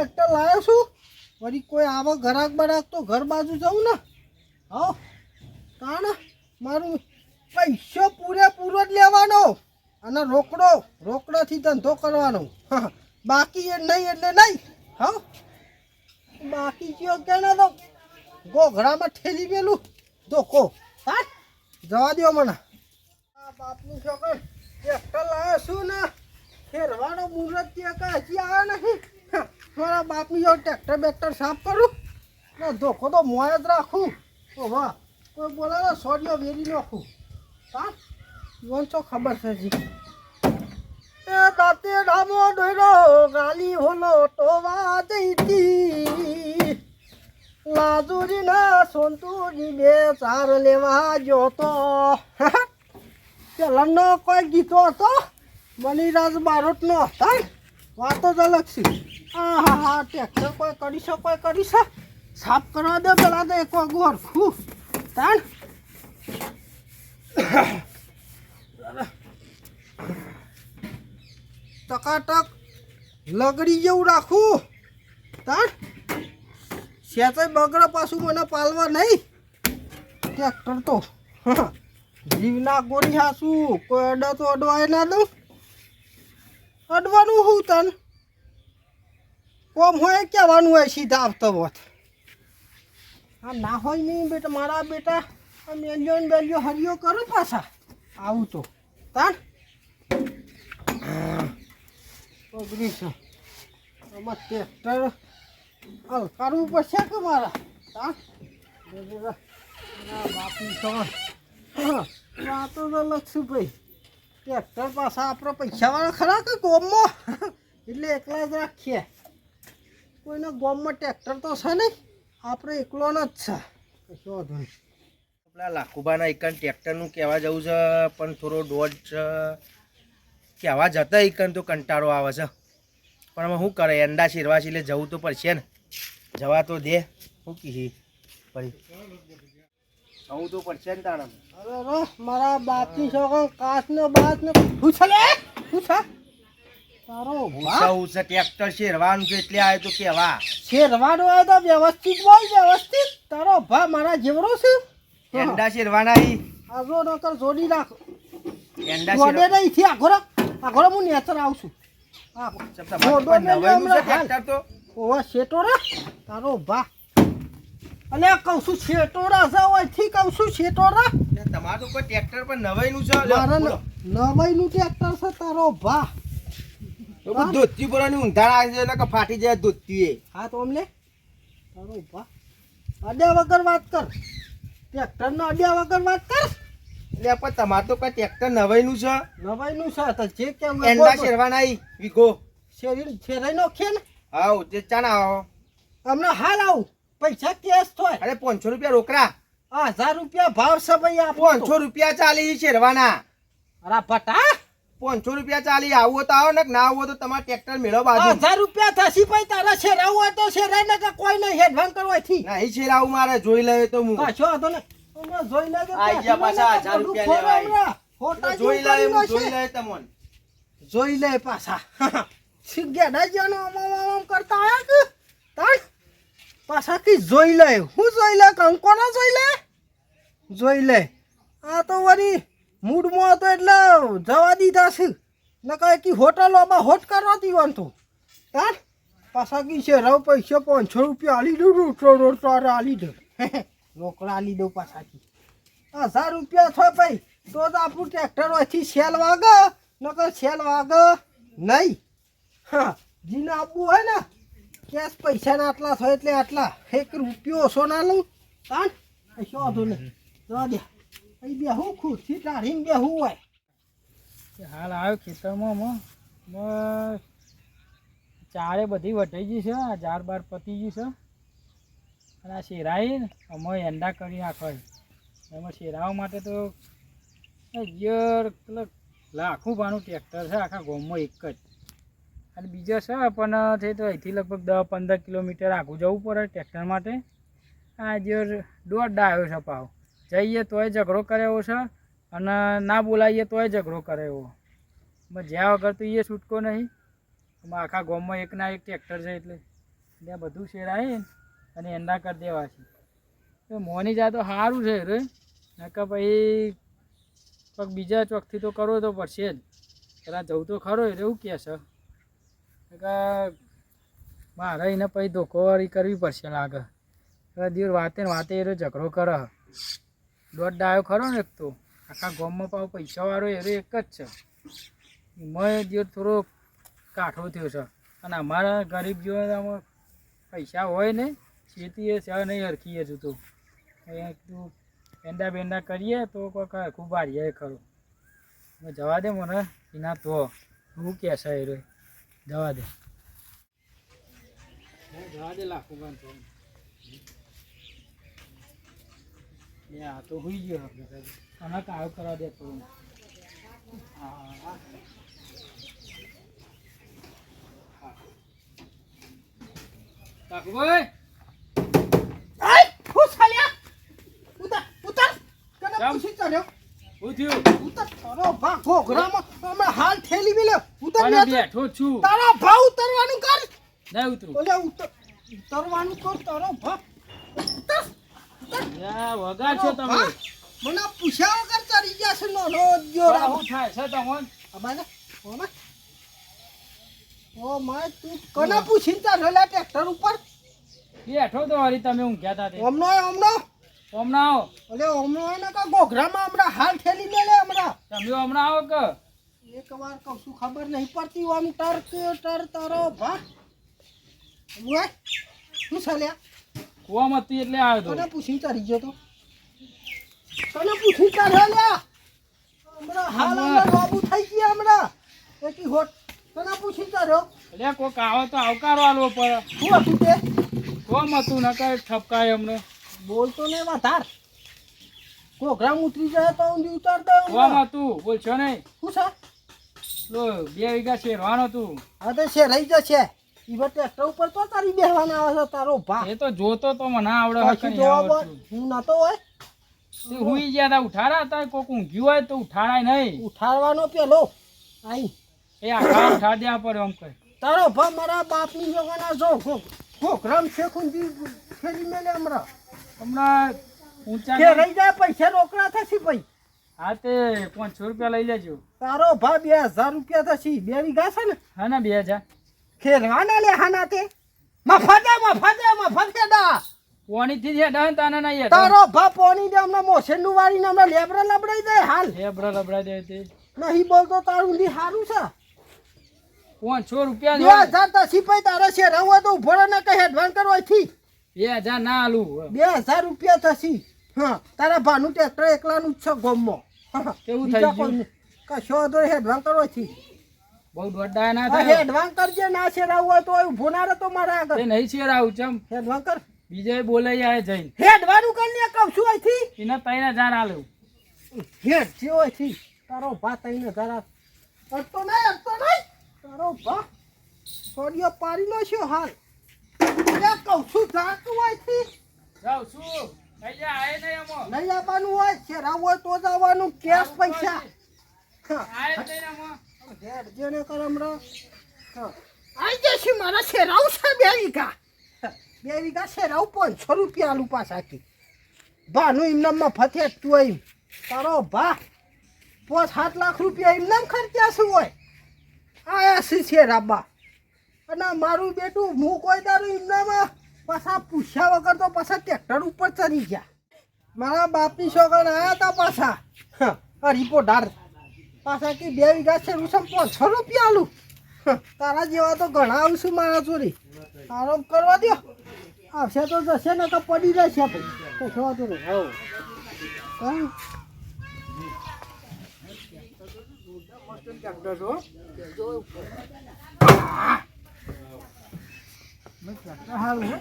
Tractor લાવ્યો છું. વળી કોઈ આવા ઘરાક બરાક તો ઘર બાજુ જવું ને. હા? તાણ મારું પૈસો પૂરેપૂરો જ લેવાનો અને રોકડો રોકડોથી ધંધો કરવાનો. બાકી એ નહીં એટલે નહીં. હા? બાકી કયો કે ને તો? ગોઘડામાં ઠેલી ગયેલું ધોકો. હા? જવા દો મને. બાપનું છોકર ટ્રેક્ટર લાવ્યો છું ને. ફેરવાનો મુહૂર્ત કે હજી આવ્યો હા, મારા બાપની જો ટ્રેક્ટર બેક્ટર સાફ કરું, ને ધોખો તો મોય જ રાખું. તો વાહ, કોઈ બોલાવે સોડિયો વેરી નાખું. હા? જીવન તો ખબર છે જી એ દાંતે ડામો ડોયરો, ગાલી હોલો ટોવા દઈતી લાજુરી ના સોંતુરી બે ચાર લેવા જોતો. ચલણનો કોઈ ગીતો હતો? મનીરાજ બારોટનો. હતા વાતો જ અલગ છે. હા હા હા ટેક્ટર કોઈ કરી છે કરી છે. સાફ કરવા દે પેલા તો એક ગોર ફૂ, તાણ. ટકાટક લગડી જેવું રાખું. તાણ. સેચાઈ બગડે પાછું મને પાલવા નહીં. ટ્રેક્ટર તો જીવના ગોળી હાસું. કોઈ અડા તો અડવાય ના દઉં. અડવાનું હું તન? કોમ હોય કહેવાનું હોય, સીધા આવતો હોત. આ ના હોય નહીં બેટા, મારા બેટા. મેલ્યો ને બેલ્યો, હરિયો કરો પાછા. આવું તો. તાણ ઓગણીસો. આમાં ટ્રેક્ટર કરવું પડશે કે મારા? તાણ બાપી તો વાતો તો લક્ષુભાઈ ટ્રેક્ટર પાછા આપણે પૈસાવાળા ખરા કે ગોમમાં? એટલે એકલા જ રાખીએ. કોઈને ગોમમાં ટ્રેક્ટર તો છે નહીં. આપણે એકલો જ છે. કશો વાંધો નહીં. પેલા લાખુબાના એકન ટ્રેક્ટરનું કહેવા જવું છે, પણ થોડો દોઢ છે કહેવા જતા એકન તો કંટાળો આવે છે. પણ હવે શું કરે? એંડા શેરવાસી એટલે જવું તો પડશે ને. જવા તો દે. શું કીધી? ફરી. જવું તો પડશે ને તાણા અરે અરે મારા બાપની છોકરો કાચ ને બાચ ને લે? પૂછે તારો બાપ જવું છે ટ્રેક્ટર શેરવાનું છે એટલે આવે તો કહેવા શેરવાનું હોય તો વ્યવસ્થિત બોલ વ્યવસ્થિત. તારો ભા મારા જેવડો છે. એંડા શેરવાના ઈ. નકર જોડી રાખ એંડા જોડે શેરવા નહીં થી આગોરો આગોરો હું નેચર હા નવાઈનું છે ટ્રેક્ટર તો? ઓવા શેટો રે. તારો ભા. અલે કહું છું શેટો રે હોયથી કહું છું એટલે તમારું કોઈ ટ્રેક્ટર પર નવાઈનું છે? મારા નવાઈનું ટ્રેક્ટર છે તારો ભા. ધોતી બોલાની ઊંધાણ આવી જાય કે ફાટી જાય ધોતી હા તો અમને? તારો ભા. અડ્યા વગર વાત કર. ટ્રેક્ટર નો અડ્યા વગર વાત કર. એટલે પણ તમારે તો કઈ ટ્રેક્ટર નવાઈનું છે? નવાઈનું છે તો જે કેમ એંડા શેરવાના આવી વીઘો. શેરી શેરાઈ નો? ખેલ આવ જે ચાના આવો. તમને હાલ આવું. પૈસા કેસ થાય. અરે પાંચસો રૂપિયા રોકડા. હજાર રૂપિયા ભાવ છે ભાઈ પાંચસો રૂપિયા ચાલી શેરવાના. અરે ભટા પાંચસો રૂપિયા ચાલી આવો તો આવો ને ના આવો તો તમારે ટ્રેક્ટર મેળવો બાજુ. હજાર રૂપિયા થશે ભાઈ તારા શેરાવું હોય તો શેરાય ને કે કોઈ નહીં હેડવાન કરવાથી. નહીં શેરાવું મારે જોઈ લે તો હું. કશો હતો ને જોઈ ગયા હજાર રૂપિયા. જોઈ લે જોઈ લે તમોન. જોઈ લે પાછા. ગેડા ના જાનો આમ આમ કરતા આયા કે? તાણ. પાછા કી જોઈ લે. હું જોઈ લે? કંકોના જોઈ લે? જોઈ લે. આ તો વળી મૂડમાં હતો એટલે જવા દીધા છે. નકર કી હોટલોમાં હોટ કરવા દીવાનું તું તાણ પાછા કી છે, રવ પૈસા પાંચસો રૂપિયા આલી દઉં રોટલો રોટલો આલી દઉં. રોકડા આલી દઉં પાછા કી હજાર રૂપિયા થાય ભાઈ. તો જ આપણું ટ્રેક્ટર અહીંથી સેલ વાગે. નકર સેલ વાગે નહીં. હા, જીને આપવું હોય ને કેશ પૈસાના આટલા થયો એટલે આટલા. એક રૂપિયો ઓછો ના લઉં. તાન કશો વાંધો નહીં જવા દે. અહીં બેહું, ખુરશી ટાળીને બેહું હોય. હાલ આવ્યો ખેતરમાં ચારે બધી વટાઈ ગઈ છે, આ ઝાડ બાર પતી ગઈ છે. અને આ શેરાઈ અમે એંડા કરી નાખવા એમાં શેરાવા માટે તો યર લાખું ભાનું ટ્રેક્ટર છે, આખા ગામમાં એક જ. અને બીજા છે, પણ છે તો અહીંથી લગભગ દસ પંદર કિલોમીટર આગું જવું પડે ટ્રેક્ટર માટે. આ જે દોઢ આવ્યો છે પાવ. જઈએ તોય ઝઘડો કરે એવો છે અને ના બોલાવીએ તોય ઝઘડો કરે એવો જ્યાં વગર તો એ છૂટકો નહીં. આખા ગામમાં એક ના એક ટ્રેક્ટર છે એટલે. ત્યાં બધું શેરાય અને એંડા કરી દેવા છે. તો મોની જા તો સારું છે રે. નકર પછી પગ બીજા ચોકથી તો કરવો તો પડશે જ. પેલા જવું તો ખરો, એટલે એવું કહે છે. કે મારે એને પછી ધોકોવાળી કરવી પડશે લાગે. દિવસ વાતે વાતે એ ઝઘડો કરે. દોઢ ડાયો ખરો ને એક તો. આખા ગામમાં પાછો પૈસાવાળો એ એક જ છે. મેં દિવસ થોડો કાઠો થયો છે. અને અમારા ગરીબ જીવનમાં પૈસા હોય ને, ખેતી એ છે, નહીં હરખી હજુ તો એંડા બેંડા કરીએ તો કોઈ ખૂબ હારીએ ખરું. જવા દે મને, એના તો. હું કહેશે એ જવા દે. જવા દે લાખો બંધ તો એ આ તો હોઈ ગયો આને કાયો કરવા દે તો. હા કાકુભાઈ આય હું સાલ્યા ઉતાર ઉતાર. કને જામ. પૂછી તારો ભા ઘોઘરામાં હમણાં હાલ ઠેલી મેલે. ઉતાર ને બેઠો છું. તારા ભા ઉતરવાનું કર. નહીં ઉતરું. ઓલે ઉતર ઉતરવાનું કર તારો ભા. ઉતર. યા, વગાડ છો તમે. મને પૂછ્યા વગર ચડી છે નો નો જોરા શું થાય છે તમને? અમારે ઓમે ઓ માય તું કને પૂછીને લે ટ્રેક્ટર ઉપર? બેઠો તો હરી તમે ઊંઘ્યા હતા ઓમનો ઓમનો. હમણાં આવો. ઓલે હમણાં એને કા ઘોઘરામાં હમણાં હાલ ઠેલી મેલે હમણાં. તમે હમણાં આવો કે? એક વાર કહું છું ખબર નહીં પડતી આમ ટર ટર તરો ભા. ઓય શું ચાલ્યા કુવામાં હતી એટલે આવ્યો તો. પૂછી ચાલી ગયો તો. તને પૂછી લ્યા? હમણાં હાલ હમણાં. બાબુ થઈ ગયા હમણાં. એકી હોટ. તને પૂછી ચાલ્યો એટલે કોક આવો તો આવકારો આલવો પડે. શું હતું તે? કોમ હતું નકર ઠપકાય અમને. બોલતો ને વધાર કોકરામ ઉતરી જાય તો ઊંધી ઉતાર દે કોમાં તું? બોલશો નહીં. શું છે? લો બે વીઘા રવાનો તું. હા તો છે રહી જશે. ઈવર ટ્રેક્ટર ઉપર તો તારી બેહવાના આવે છે તારો ભા. એ તો જોતો તો મને આવડે આવડતું. હું નતો હોય. તે હુઈ ગયા તા ઉઠાડા તા કોક ઊંઘ્યું હોય તો ઉઠાડાય નહીં. ઉઠાડવાનો પેલો. આઈ. એ આખા ઉઠા દેવા પડે એમ કઈ તારો ભા મારા બાપની જવાના જો ગો ગોખરામ શેખુંજી ફેરી મેલે હમણાં. હમણાં ઊંચા રહી જાય પૈસા રોકડા થશે ભાઈ. હા તે પાંચસો રૂપિયા લઈ લેજો. તારો ભા બે હજાર રૂપિયા થશે બે વીઘા છે ને? હા ને બે હજાર. ખેરવાના લે હાના તે? મફતે મફતે મફતે દા હેડા તાને નહીં હેડા તારો ભા પોણી દે હમણાં મોસેનનું વાળીને હમણાં લેબરા લબડાઈ દે હાલ. લેબડા લબડાઈ દે તે. નહીં બોલતો તારું ઊંધી સારું છે. પાંચસો રૂપિયા બે. હજાર તસી પછી તારે શેર હોય તો ઊભો ના ને કઈ એડવાન્સ કરવાથી બે હજાર ના આલું બે હજાર રૂપિયા થશે. હા તારા ભાનું ટ્રેક્ટર એકલાનું જ છે ગોમમાં. કેવું થઈ ગયું? કશો તો હેડવાન કરો છે બહુ દોડડા ના થાય. હેડવાન કરજે ના શેરાવું હોય તો ભોનારે તો મારા આગળ. નહીં શેર આવું ચમ. હેડવાન કર. બીજે બોલાઈ આવે જઈને. હેડવાનું કર લે કહું છું અહીંથી. એને ત્રણ હજાર આલું હેડ જે અહીંથી. તારો ભા તઈને હજાર. અડતો નહીં અડતો નહીં. તારો ભા સોડિયો પાડી લો છો હાલ. કહું છું જાતું જાઉં છું. નહીં અમો? હોય શેરાવું હોય તો જ કેશ પૈસા. જેને કર હમણાં. હા. આઈ જશે મારા શેરાવું છે બે વીઘા. બે વીઘા શેરાવું પાંચસો રૂપિયા આલું પાછાથી. ભાનું એમને મફત હેઠતું હોય એમ. તારો ભા પાંચ સાત લાખ રૂપિયા એમને ખર્ચ્યા શું હોય. આયા છે શેરાબા અને મારું બેટું હું કોઈ તારું એમનામાં પાછા પૂછ્યા વગર તો પાછા ટ્રેક્ટર ઉપર ચડી ગયા. મારા બાપની છોકરા આવ્યા હતા પાછા. હા, રિપોર્ટ પાછા કે બે વીઘા છે રૂસમ પાંચસો રૂપિયા આલું. હ, તારા જેવા તો ઘણા આવશું મારા ચોરી આરામ કરવા દો આવશે તો જશે ને તો પડી જશે ભાઈ તો વાંધો નહીં હા હા. ટ્રેક્ટર છો સારું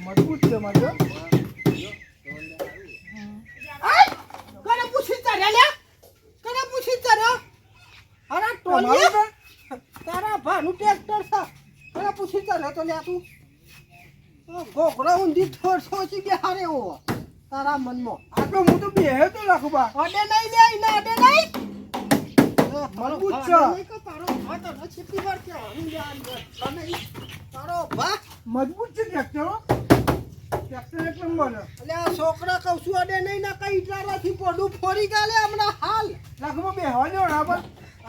મજબૂત છે મારે કોને પૂછી ચાલ્યા લે કોને પૂછી ચાલ્યો અરે બોલીએ તારા ભાનું ટ્રેક્ટર છે પેલા પૂછી ચાલે તો લ્યા તું ગોગડો ઊંધી થોડ સોચી બે હારે એવો તારા મનમાં આ તો હું તો તો લાખુબા અડે નહીં લે ઈને અડે નહીં મજબૂત છે. હું. ટ્રેક્ટર ટ્રેક્ટર એક નંબર એટલે આ છોકરા કહું છું અડે નહીં ના કઈ ઇટારાથી પોડું ફોડી ગાલે હમણાં હાલ. લાખુબા બેહવા જો ના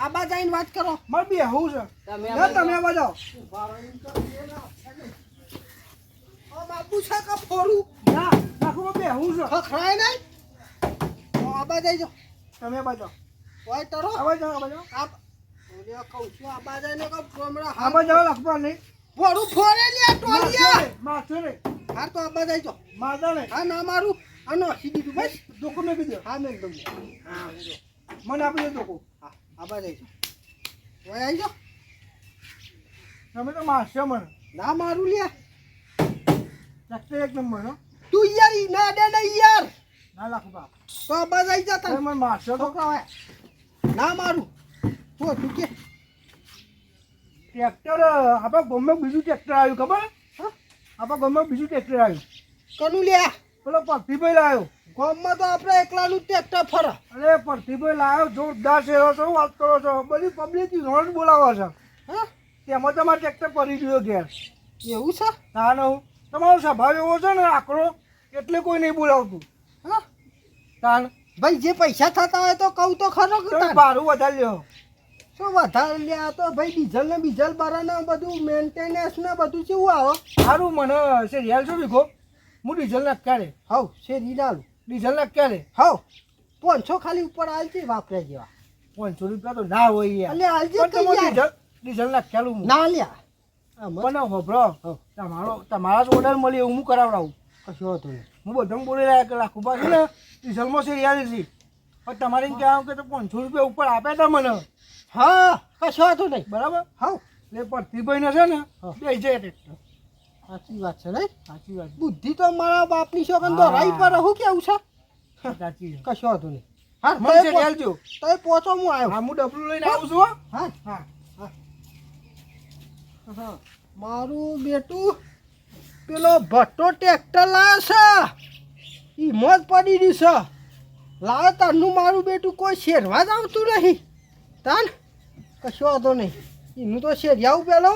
આબા જઈને વાત કરો. મારે બેહવું છે. તમે તમે બજાવો બાપુ છે કે ફોડું? ના લાખુબા બેહવું છે. ખખડાય નહીં? આબા જઈ જાઓ. તમે બજાવો ઓય તરો આવા જાઓ આવા જાઓ. આપ ઓલે કહું છું આબા જઈને કહું હાલ આવા જાઓ લાખુબા નહીં. ફોડું ફોડે લે ટોલિયા માથે રે હા તો આબા જઈ જાઓ. માથે રે. હા ના મારું. આ નો સીધી બસ દુઃખ મેં કીધું. હા મેં એકદમ હા મને આપી દે દુઃખ. હા આબા જાઓ. ઓય આવી જાઓ. તમે તો મારશો મને. ના મારું લે. ટ્રેક્ટર એક નંબર હો. તું યાર ના દે ને યાર. ના તો આબા મને મારશો તો. છોકરા હોય. ના મારું. તો તું કે. ટ્રેક્ટર આપણા ગામમાં બીજું ટ્રેક્ટર આવ્યું ખબર? હા. આપણા ગામમાં બીજું ટ્રેક્ટર આવ્યું. કનું લ્યા પેલો પરથીભાઈ લાવ્યો ગામમાં તો આપણે એકલાનું ટ્રેક્ટર ફરે. અરે પરથીભાઈ લાવ્યો જોરદાર શેરો છો વાત કરો છો. બધી પબ્લિક નોટ બોલાવો છો. હા? તેમાં તમારે ટ્રેક્ટર પડી ગયો ઘેર. એવું છે? ના ના તમારો સ્વભાવ એવો છે ને આકરો એટલે કોઈ નહીં બોલાવતું. હા? તાન ભાઈ જે પૈસા થતા હોય તો કહું તો ખરો કે ભાડું વધારે લ્યો. શું વધારે લ્યા? તો ભાઈ ડીઝલ ને બીઝલ બારાને બધું મેન્ટેનન્સ ને બધું કેવું આવો? સારું મને છે રિયાલ છો ભીખો. હું ડીઝલ ના ક્યારે? હવ શેરી ડાલું ડીઝલ ના ક્યારે? હવ પાંચસો ખાલી ઉપર આલજે વાપરે જેવા. પાંચસો રૂપિયા તો ના હોય એટલે આલજે. ડીઝલ ડીઝલ ના ખ્યાલ હું? ના લ્યા. પણ હોભળો તમારો તમારા જ ઓર્ડર મળી એવું હું કરાવડાવું. કશું હતું નહીં. હું બધું બોલી રહ્યા કે લાખો પાસે છે ને ડીઝલમાં છે રિયાલિટી પણ તમારે એમ કહેવાનું કે તો પાંચસો રૂપિયા ઉપર આપ્યા હતા મને. હા કશું હતું નહીં. બરાબર? હા. એટલે પરથીભાઈને છે ને હા. બે જાય ટ્રેક્ટર સાચી વાત છે નહીં સાચી વાત બુદ્ધિ તો મારા બાપની શોખન તો રાઈ પર રહું કેવું છે? સાચી. કશું હતું નહીં. હા મને છે તોય જો. તોય પહોંચો હું આવ્યો. હા હું ડબલું લઈને આવું છું હો. હા. હા. હા. મારું બેટું પેલો ભટ્ટો ટ્રેક્ટર લાવ્યો છે. એ મોજ પડી રહ્યું છે. લાવે તારનું મારું બેટું કોઈ શેરવા જ આવતું નહીં. તાન, કશો વાંધો નહીં. એનું તો શેરિયાવું પેલો.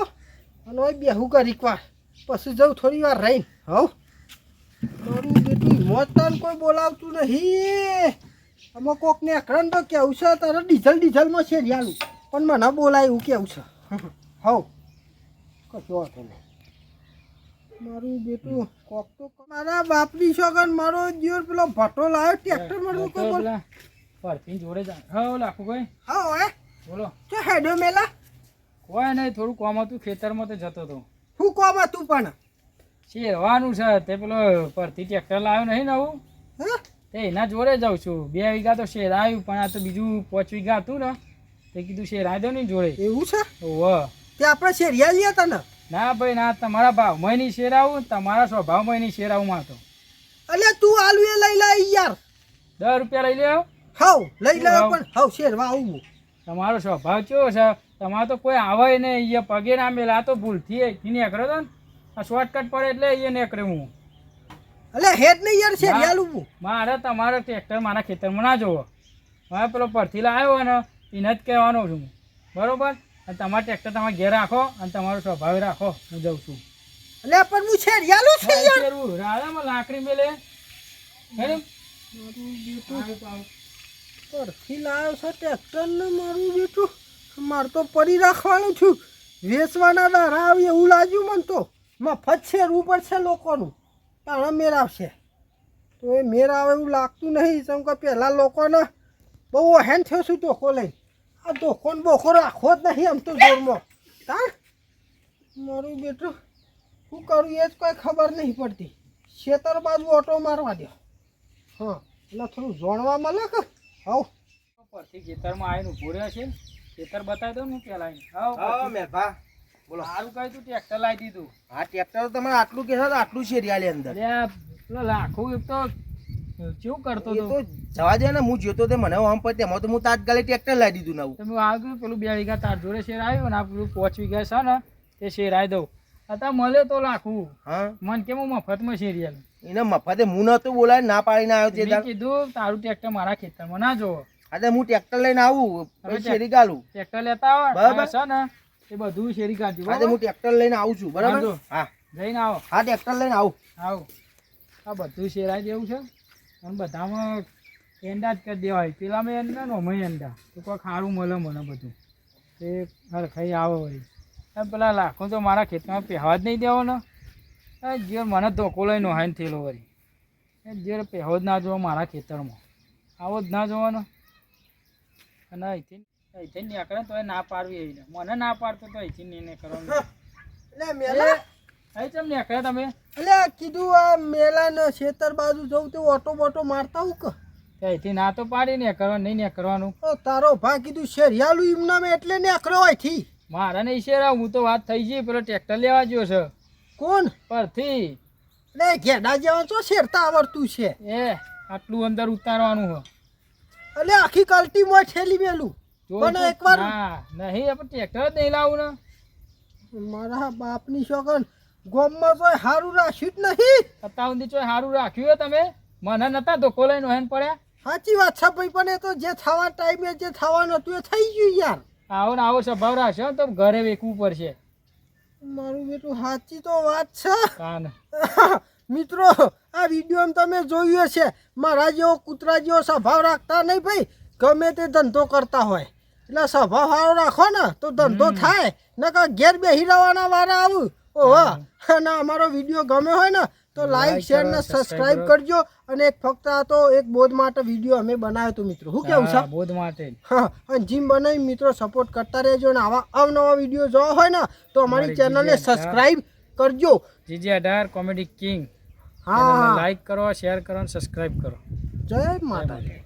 અને ઓય બેહું કરી વાર. પછી જવું થોડી વાર રહીને. હવ મારું બેટું મોજ તાન કોઈ બોલાવતું નહીં. આમાં કોકને અકરણ તો કેવું છે, તારે ડીઝલ ડીઝલમાં શેરિયાલું પણ મને બોલાય એવું કેવું છે. હવ કશો વાંધો નહીં. મારું બેટું કોક તો મારા બાપની છોકન મારો જીવન પેલો ભટ્ટો લાવ્યો ટ્રેક્ટર મારું કો બોલ. પરથી જોડે જા. હા લાખો ભાઈ. હા ઓય. બોલો. કે હેડો મેલા. કોઈ નહીં થોડું કોમ હતું ખેતરમાં તો જતો હતો. હું કોમ હતું પણ? શેરવાનું છે તે પેલો પરથી ટ્રેક્ટર લાવ્યો નહીં ને હા? તે એના જોડે જાઉં છું. બે વીઘા તો શેર આવ્યું પણ આ તો બીજું પાંચ વીઘા હતું ને. તે કીધું શેર આવી દો ને જોડે. એવું છે? ઓહ તે આપણે શેરિયા લીયા હતા ના? ભાઈ ના તમારા ભાવમાં નહીં શેર આવું તમારા સ્વભાવમાં નહીં શેર આવું મારતો અલે તું આલુ એ લઈ લે યાર. દસ રૂપિયા લઈ લે હવ લઈ લે. પણ હવ શેરવા આવું તમારો સ્વભાવ કેવો છે? તમારે તો કોઈ આવે નહીં અહીંયા પગે ના મેલા આ તો ભૂલથી નીકળ્યો તો ને. આ શોર્ટકટ પડે એટલે અહીંયા નીકળે હું. અલે હેડ નહીં યાર શેરિયા લું મારે તમારો ટ્રેક્ટર મારા ખેતરમાં ના જોવો. હવે પેલો પરથી લાવ્યો ને એને જ કહેવાનો છું બરોબર? અને તમારા ટ્રેક્ટર તમારે ઘેર રાખો અને તમારો સ્વભાવ રાખો. હું જાઉં છું. એટલે પણ હું છે લું છે યાર. રાધામાં લાકડી મેલે. હેને? પરથી લાવ્યો છે ટ્રેક્ટર ને મારું બેટું? મારે તો પડી રાખવાનું છું. વેચવાના દારા આવી એવું લાગ્યું મને તો. મફત છે ઉપર છે લોકોનું. તાણે મેર આવશે. તો એ મેર આવે એવું લાગતું નહીં. જેમ કે પહેલાં લોકોને બહુ હેન થયો છું તો લઈ આ દોખોન બોખો રાખો જ નહીં આમ તો જોરમાં. તાણ? મારું બેટું શું કરું એ જ કોઈ ખબર નહીં પડતી. ખેતર બાજુ ઓટો મારવા દો હા એટલે થોડું જોણવા મળે કે? હવ પરથી ખેતરમાં આવીને ઊભો રહ્યો છે. ખેતર બતાવી દઉં હું પેલા આવીને. હાવ. મેભા બોલો. સારું કહ્યું તું ટ્રેક્ટર લાવી દીધું. હા ટ્રેક્ટર તમે તમારે આટલું કહેશો તો આટલું છે રિયાલી અંદર. લાખો તો કેવું કરતો હતો તો? જવા દે ને હું જોતો તે મને આમ પર તેમાં તો હું તાત્કાલિક ટ્રેક્ટર લાવી દીધું નવું તમે આગળ પેલું બે વીઘા તાર જોડે શેર આવ્યો ને આ પેલું પાંચ વીઘા છે ને તે શેર આવી દઉં. અત્યારે મળે તો લાખું. હા? મન કેમ મફતમાં મફતમાં શેરિયલ એને મફતે હું નતો બોલાય ના પાડીને આવ્યો છે કીધું તારું ટ્રેક્ટર મારા ખેતરમાં ના જોવો અરે હું ટ્રેક્ટર લઈને આવું શેરી ગાલું. ટ્રેક્ટર લેતા આવો બરાબર. છે ને એ બધું શેરી કાઢજો આજે હું? ટ્રેક્ટર લઈને આવું છું બરાબર? હા. જઈને આવો. હા ટ્રેક્ટર લઈને આવું. આવો. આ બધું શેરાઈ દેવું છે? અને બધામાં એંડા જ કરી દેવાય. પેલામાં એંડા ને અમે એંડા તો કોઈ ખારું મળે મને બધું. એ હરખાઈ આવે એમ પેલા લાખો તો મારા ખેતરમાં પહેવા જ નહીં દેવો ને એ જે મને ધોકો લઈને હાઈને થયેલો વળી. જે પહેવો જ ના જોવો મારા ખેતરમાં. આવો જ ના જોવાનો. અને અહીંથી અહીંથી નીકળે તો ના પાડવી એવી મને ના પાડતો તો અહીંથી નહીં કરવાનું અહીં ચમ નીકળ્યા તમે? એટલે કીધું આ મેલાના ખેતર બાજુ જવું તો ઓટો બોટો મારતા હું કે? ત્યાંથી ના તો પાડી ને કરવાનું નહીં ને કરવાનું. તારો ભા કીધું શેરિયાલું એમના મેં એટલે હોયથી મારા ને ઈશેરા હું તો વાત થઈ ગઈ પેલો ટ્રેક્ટર લેવા ગયો છે. કોણ? પરથી. એટલે ઘેડા જેવા તો શેરતા આવડતું છે? એ આટલું અંદર ઉતારવાનું હો. એટલે આખી કલ્ટી માં ઠેલી મેલું. જો પણ એકવાર. નહીં આપણે ટ્રેક્ટર જ નહીં લાવું ને. મારા બાપની શોગન ગોમમાં તો હારું રાખ્યું જ નહીં. અત્યાર સુધી ચોય સારું રાખ્યું હે તમે? મને નતા ધોકો લઈને વહેન પડ્યા? સાચી વાત છે ભાઈ પણ એ તો જે થવા ટાઈમે જે થવાનું હતું એ થઈ ગયું યાર. આવો ને આવો સ્વભાવ રાખશો તો ઘરે વેકવું પડશે. મારું બેટું સાચી તો વાત છે. કાન? મિત્રો આ વિડીયોમાં તમે જોયું હશે મારા જેવો કૂતરા જેવો સ્વભાવ રાખતા નહીં ભાઈ. ગમે તે ધંધો કરતા હોય. એટલે સ્વભાવ સારો રાખો ને તો ધંધો થાય. નકર ઘેર બેસી રહેવાના વારા આવું. ઓહો અને અમારો વીડિયો ગમે હોય ને તો લાઈક શેર ને સબસ્ક્રાઇબ કરજો. અને એક ફક્ત આ તો એક બોધ માટે વીડિયો અમે બનાવ્યો હતો મિત્રો. શું કેવું છે? બોધ માટે. હા અને જીમ બનાવી મિત્રો સપોર્ટ કરતા રહેજો અને આવા અવનવા વીડિયો જોવા હોય ને તો અમારી ચેનલને સબસ્ક્રાઇબ કરજો. જીજી અઢાર કોમેડી કિંગ હા. લાઈક કરો શેર કરો અને સબસ્ક્રાઈબ કરો. જય માતાજી.